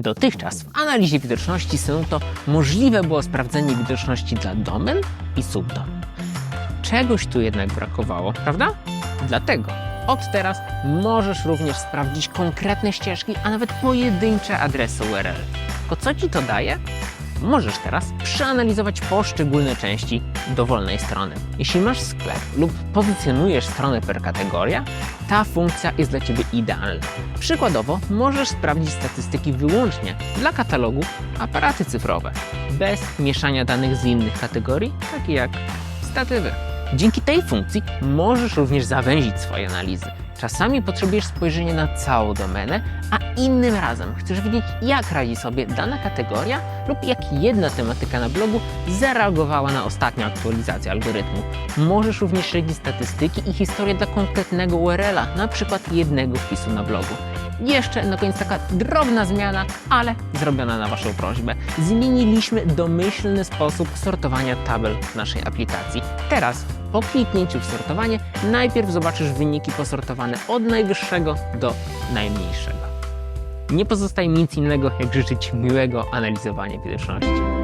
Dotychczas w analizie widoczności Synuto możliwe było sprawdzenie widoczności dla domen i subdom. Czegoś tu jednak brakowało, prawda? Dlatego od teraz możesz również sprawdzić konkretne ścieżki, a nawet pojedyncze adresy URL. Tylko co ci to daje? Możesz teraz przeanalizować poszczególne części dowolnej strony. Jeśli masz sklep lub pozycjonujesz stronę per kategoria, ta funkcja jest dla Ciebie idealna. Przykładowo możesz sprawdzić statystyki wyłącznie dla katalogu aparaty cyfrowe, bez mieszania danych z innych kategorii, takich jak statywy. Dzięki tej funkcji możesz również zawęzić swoje analizy. Czasami potrzebujesz spojrzenia na całą domenę, a innym razem chcesz wiedzieć, jak radzi sobie dana kategoria lub jak jedna tematyka na blogu zareagowała na ostatnią aktualizację algorytmu. Możesz również śledzić statystyki i historię dla konkretnego URL-a, przykład jednego wpisu na blogu. Jeszcze na koniec taka drobna zmiana, ale zrobiona na Waszą prośbę. Zmieniliśmy domyślny sposób sortowania tabel w naszej aplikacji. Teraz po kliknięciu w sortowanie najpierw zobaczysz wyniki posortowane od najwyższego do najmniejszego. Nie pozostaje nic innego, jak życzyć miłego analizowania widoczności.